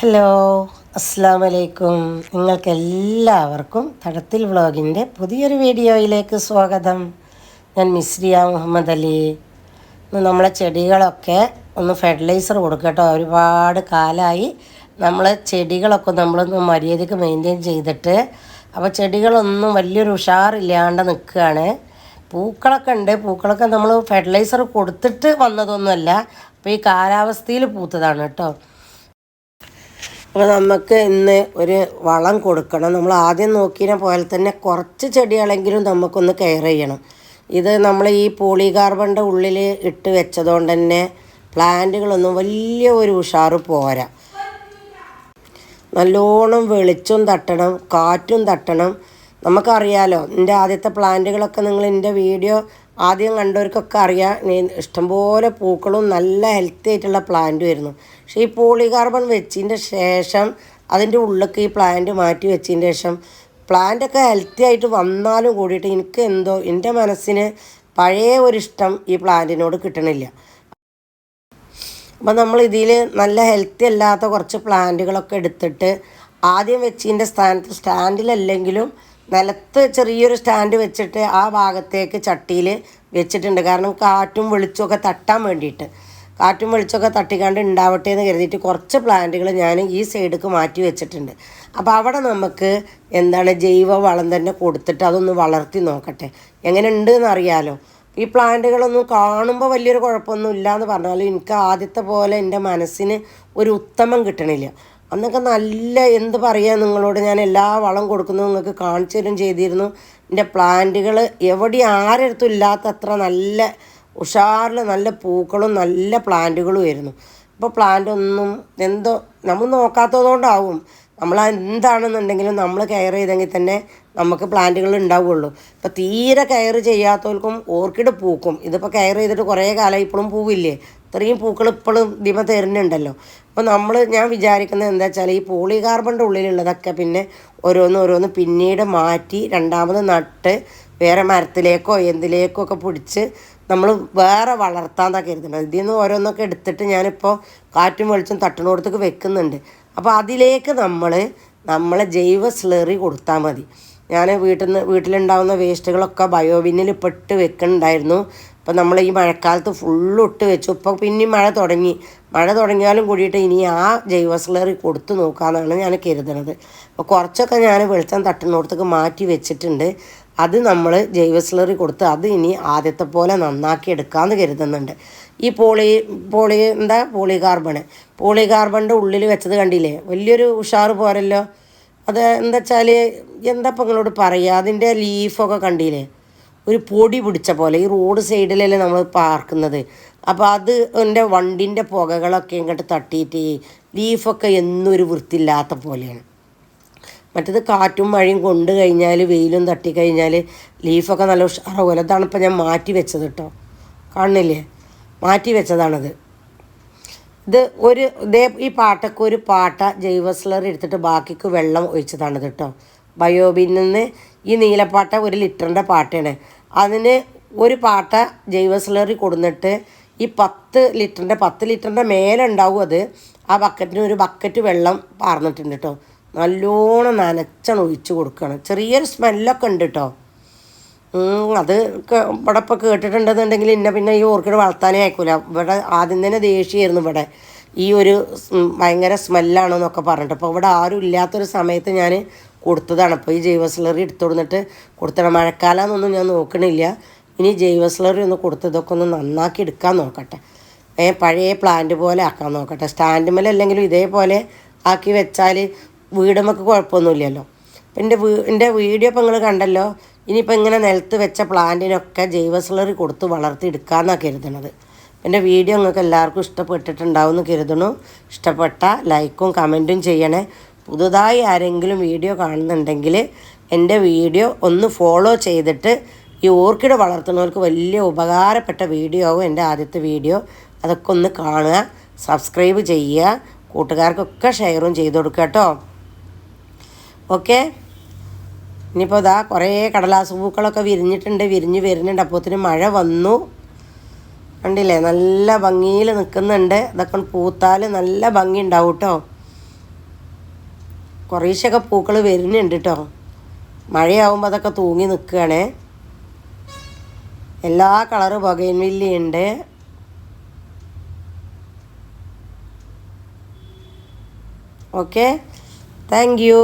Hello അസ്സാം വലൈക്കും നിങ്ങൾക്ക് എല്ലാവർക്കും തടത്തിൽ വ്ളോഗിന്റെ പുതിയൊരു വീഡിയോയിലേക്ക് സ്വാഗതം. ഞാൻ മിസ്രിയ മുഹമ്മദ് അലി. ഇന്ന് നമ്മളെ ചെടികളൊക്കെ ഒന്ന് ഫെർട്ടിലൈസർ കൊടുക്കട്ടോ ഒരുപാട് കാലമായി നമ്മളെ ചെടികളൊക്കെ നമ്മളൊന്ന് മര്യാദയ്ക്ക് മെയിന്റെയിൻ ചെയ്തിട്ട് അപ്പോൾ ചെടികളൊന്നും വലിയൊരു ഉഷാറില്ലാണ്ട് നിൽക്കുകയാണ്. പൂക്കളൊക്കെ ഉണ്ട്. പൂക്കളൊക്കെ നമ്മൾ ഫെർട്ടിലൈസർ കൊടുത്തിട്ട് വന്നതൊന്നുമല്ല. അപ്പോൾ ഈ കാലാവസ്ഥയിൽ പൂത്തതാണ് കേട്ടോ. അപ്പോൾ നമുക്ക് ഇന്ന് ഒരു വളം കൊടുക്കണം. നമ്മൾ ആദ്യം നോക്കിയ പോലെ തന്നെ കുറച്ച് ചെടികളെങ്കിലും നമുക്കൊന്ന് കെയർ ചെയ്യണം. ഇത് നമ്മൾ ഈ പോളികാർബണിന്റെ ഉള്ളിൽ ഇട്ട് വെച്ചതുകൊണ്ട് തന്നെ പ്ലാന്റുകളൊന്നും വലിയ ഒരു ഉഷാറ് പോരാ. നല്ലോണം വെളിച്ചം തട്ടണം കാറ്റും തട്ടണം. നമുക്കറിയാലോ എന്റെ ആദ്യത്തെ പ്ലാന്റുകളൊക്കെ നിങ്ങൾ എന്റെ വീഡിയോ ആദ്യം കണ്ടവർക്കൊക്കെ അറിയാം. ഇഷ്ടംപോലെ പൂക്കളും നല്ല ഹെൽത്തി ആയിട്ടുള്ള പ്ലാന്റ് ആയിരുന്നു പക്ഷേ ഈ പോളികാർബൺ വെച്ചതിന്റെ ശേഷം അതിന്റെ ഉള്ളിലേക്ക് ഈ പ്ലാന്റ് മാറ്റി വെച്ചതിന്റെ ശേഷം പ്ലാന്റൊക്കെ ഹെൽത്തി ആയിട്ട് വന്നാലും കൂടിയിട്ട് എനിക്ക് എന്തോ എന്റെ മനസ്സിന് പഴയ ഒരിഷ്ടം ഈ പ്ലാന്റിനോട് കിട്ടണില്ല. അപ്പം നമ്മൾ ഇതിൽ നല്ല ഹെൽത്തി അല്ലാത്ത കുറച്ച് പ്ലാന്റുകളൊക്കെ എടുത്തിട്ട് ആദ്യം വെച്ചതിന്റെ സ്ഥാനത്ത് സ്റ്റാൻഡിലല്ലെങ്കിലും നിലത്ത് ചെറിയൊരു സ്റ്റാൻഡ് വെച്ചിട്ട് ആ ഭാഗത്തേക്ക് ചട്ടിയിൽ വെച്ചിട്ടുണ്ട്. കാരണം കാറ്റും വെളിച്ചമൊക്കെ തട്ടാൻ വേണ്ടിയിട്ട്. കാറ്റും വെളിച്ചമൊക്കെ തട്ടിക്കാണ്ട് ഉണ്ടാവട്ടെ എന്ന് കരുതിയിട്ട് കുറച്ച് പ്ലാന്റുകൾ ഞാൻ ഈ സൈഡിലേക്ക് മാറ്റി വെച്ചിട്ടുണ്ട്. അപ്പോൾ അവിടെ നമുക്ക് എന്താണ് ജൈവ വളം തന്നെ കൊടുത്തിട്ട് അതൊന്ന് വളർത്തി നോക്കട്ടെ. എങ്ങനെ ഉണ്ട് എന്നറിയാലോ ഈ പ്ലാന്റുകളൊന്നും കാണുമ്പോൾ വലിയൊരു കുഴപ്പമൊന്നും ഇല്ല എന്ന് പറഞ്ഞാലും എനിക്ക് ആദ്യത്തെ പോലെ എന്റെ മനസ്സിന് ഒരു ഉത്തമം കിട്ടണില്ല. അന്നൊക്കെ നല്ല എന്ത് പറയുക നിങ്ങളോട്? ഞാൻ എല്ലാ വളം കൊടുക്കുന്നതും നിങ്ങൾക്ക് കാണിച്ചു തരും ചെയ്തിരുന്നു. എന്റെ പ്ലാന്റുകൾ എവിടെ ആരടുത്തും ഇല്ലാത്തത്ര നല്ല ഉഷാറിൽ നല്ല പൂക്കളും നല്ല പ്ലാന്റുകളും ആയിരുന്നു. ഇപ്പോൾ പ്ലാന്റ് ഒന്നും എന്തോ നമ്മൾ നോക്കാത്തതുകൊണ്ടാവും. നമ്മൾ എന്താണെന്നുണ്ടെങ്കിലും നമ്മൾ കെയർ ചെയ്തെങ്കിൽ തന്നെ നമുക്ക് പ്ലാന്റുകൾ ഉണ്ടാവുള്ളൂ. ഇപ്പോൾ തീരെ കെയർ ചെയ്യാത്തവർക്കും ഓർക്കിഡ് പൂക്കും. ഇതിപ്പോൾ കെയർ ചെയ്തിട്ട് കുറേ കാലം ഇപ്പോഴും പൂവില്ലേ? ഇത്രയും പൂക്കൾ ഇപ്പോഴും ദിമ തരുന്നുണ്ടല്ലോ. അപ്പോൾ നമ്മൾ ഞാൻ വിചാരിക്കുന്നത് എന്താ വെച്ചാൽ ഈ പോളികാർബണിന്റെ ഉള്ളിലുള്ളതൊക്കെ പിന്നെ ഓരോന്ന് ഓരോന്ന് പിന്നീട് മാറ്റി രണ്ടാമത് നട്ട് വേറെ മരത്തിലേക്കോ എന്തിലേക്കോ ഒക്കെ പിടിച്ച് നമ്മൾ വേറെ വളർത്താന്നാണ് കരുതുന്നത് ഇതിൽ നിന്ന് ഓരോന്നൊക്കെ എടുത്തിട്ട് ഞാനിപ്പോൾ കാറ്റും വെളിച്ചം തട്ടണോടത്തേക്ക് വെക്കുന്നുണ്ട്. അപ്പോൾ അതിലേക്ക് നമ്മൾ നമ്മളെ ജൈവ സ്ലറി കൊടുത്താൽ മതി. ഞാൻ വീട്ടിൽ നിന്ന് വീട്ടിലുണ്ടാകുന്ന വേസ്റ്റുകളൊക്കെ ബയോബിന്നിൽ പെട്ട് വെക്കുന്നുണ്ടായിരുന്നു ഇപ്പം നമ്മൾ ഈ മഴക്കാലത്ത് ഫുള്ള് ഇട്ട് വെച്ചു. ഇപ്പോൾ പിന്നെ മഴ തുടങ്ങി. മഴ തുടങ്ങിയാലും കൂടിയിട്ട് ഇനി ആ ജൈവ സ്ലറി കൊടുത്തു നോക്കാമെന്നാണ് ഞാൻ കരുതുന്നത് അപ്പോൾ കുറച്ചൊക്കെ ഞാൻ വെളിച്ചം തട്ടുന്നോടത്തേക്ക് മാറ്റി വെച്ചിട്ടുണ്ട്. അത് നമ്മൾ ജൈവ സ്ലറി കൊടുത്ത് അത് ഇനി ആദ്യത്തെ പോലെ നന്നാക്കി എടുക്കാമെന്ന് കരുതുന്നുണ്ട്. ഈ പോളി പോളി എന്താ? പോളി കാർബണ് പോളി പോളികാർബണിന്റെ ഉള്ളിൽ വെച്ചത് കണ്ടില്ലേ? വലിയൊരു ഉഷാറ് പോരല്ലോ. അത് എന്താ വെച്ചാൽ എന്താ ഇപ്പം നിങ്ങളോട് പറയുക അതിന്റെ ലീഫൊക്കെ കണ്ടില്ലേ? ഒരു പൊടി പിടിച്ച പോലെ ഈ റോഡ് സൈഡിലല്ലേ നമ്മൾ പാർക്കുന്നത്. അപ്പോൾ അത് എന്റെ വണ്ടിന്റെ പുകകളൊക്കെ ഇങ്ങോട്ട് തട്ടിയിട്ട് ലീഫൊക്കെ എന്നൊരു വൃത്തിയില്ലാത്ത പോലെയാണ്. മറ്റേത് കാറ്റും മഴയും കൊണ്ട് കഴിഞ്ഞാൽ വെയിലും തട്ടി കഴിഞ്ഞാൽ ലീഫൊക്കെ നല്ല ഉഷാറാവുമല്ലോ അതാണ് ഇപ്പം ഞാൻ മാറ്റി വെച്ചത് കേട്ടോ കാണുന്നില്ലേ? മാറ്റി വെച്ചതാണത്. ഇത് ഒരു ഇതേ ഈ പാട്ടക്ക് ഒരു പാട്ട ജൈവ സ്ലർ എടുത്തിട്ട് ബാക്കിക്ക് വെള്ളം ഒഴിച്ചതാണിത് കേട്ടോ ബയോബിൽ നിന്ന് ഈ നീലപ്പാട്ട ഒരു ലിറ്ററിന്റെ പാട്ടയാണ് അതിന് ഒരു പാട്ട ജൈവ സ്ലറി കൊടുന്നിട്ട് ഈ പത്ത് ലിറ്ററിന്റെ പത്ത് ലിറ്ററിന്റെ മേലെ ഉണ്ടാവും അത്. ആ ബക്കറ്റിന് ഒരു ബക്കറ്റ് വെള്ളം പാർന്നിട്ടുണ്ട് കേട്ടോ നല്ലോണം നനച്ചാണ് ഒഴിച്ച് കൊടുക്കുകയാണ് ചെറിയൊരു സ്മെല്ലൊക്കെ ഉണ്ട് കേട്ടോ അത് ഇവിടെ ഇപ്പോൾ കേട്ടിട്ടുണ്ടെന്നുണ്ടെങ്കിൽ ഇന്ന പിന്നെ ഈ ഓർക്കിഡ് വളർത്താനേ അയക്കൂല ഇവിടെ ആദ്യം തന്നെ ദേഷ്യമായിരുന്നു ഇവിടെ. ഈ ഒരു ഭയങ്കര സ്മെല്ലാണെന്നൊക്കെ പറഞ്ഞിട്ട്. അപ്പോൾ ഇവിടെ ആരും ഇല്ലാത്തൊരു സമയത്ത് ഞാൻ കൊടുത്തതാണ്. അപ്പോൾ ഈ ജൈവ സ്ലറി എടുത്തു കൊടുത്തിട്ട് കൊടുത്തണം. മഴക്കാലമെന്നൊന്നും ഞാൻ നോക്കണില്ല. ഇനി ജൈവ സ്ലറി ഒന്ന് കൊടുത്തതൊക്കെ ഒന്ന് നന്നാക്കി എടുക്കാൻ നോക്കട്ടെ. പഴയ പ്ലാന്റ് പോലെ ആക്കാൻ നോക്കട്ടെ. സ്റ്റാൻഡ് മേലല്ലെങ്കിലും ഇതേപോലെ ആക്കി വെച്ചാൽ വീടുമൊക്കെ കുഴപ്പമൊന്നുമില്ലല്ലോ. അപ്പം എന്റെ വീ എന്റെ വീഡിയോ ഇപ്പം നിങ്ങൾ കണ്ടല്ലോ. ഇനിയിപ്പോൾ ഇങ്ങനെ നിലത്ത് വെച്ച പ്ലാന്റിനൊക്കെ ജൈവ സ്ലറി കൊടുത്ത് വളർത്തി എടുക്കാമെന്നാണ് കരുതണത്. എന്റെ വീഡിയോ നിങ്ങൾക്ക് എല്ലാവർക്കും ഇഷ്ടപ്പെട്ടിട്ടുണ്ടാവും എന്ന് കരുതണു. ഇഷ്ടപ്പെട്ട ലൈക്കും കമന്റും ചെയ്യണേ. പുതുതായി ആരെങ്കിലും വീഡിയോ കാണുന്നുണ്ടെങ്കിൽ എന്റെ വീഡിയോ ഒന്ന് ഫോളോ ചെയ്തിട്ട് ഈ ഓർക്കിഡ് വളർത്തുന്നവർക്ക് വലിയ ഉപകാരപ്പെട്ട വീഡിയോ ആവും എന്റെ ആദ്യത്തെ വീഡിയോ. അതൊക്കെ ഒന്ന് കാണുക സബ്സ്ക്രൈബ് ചെയ്യുക കൂട്ടുകാർക്കൊക്കെ ഷെയറും ചെയ്ത് കൊടുക്കുക കേട്ടോ. ഓക്കെ? ഇനിയിപ്പോൾ ഇതാ കുറേ കടലാസ് പൂക്കളൊക്കെ വിരിഞ്ഞിട്ടുണ്ട് വിരിഞ്ഞ് വരുന്നുണ്ട്. അപ്പോത്തിന് മഴ വന്നു. കണ്ടില്ലേ? നല്ല ഭംഗിയിൽ നിൽക്കുന്നുണ്ട്. ഇതൊക്കെ പൂത്താൽ നല്ല ഭംഗി ഉണ്ടാവും കേട്ടോ. കുറേശ്ശൊക്കെ പൂക്കൾ വരുന്നുണ്ട് കേട്ടോ മഴയാവുമ്പോൾ അതൊക്കെ തൂങ്ങി നിൽക്കുകയാണേ എല്ലാ കളറ് ബൊഗൈൻവില്ലയുണ്ട് ഓക്കെ. Thank you.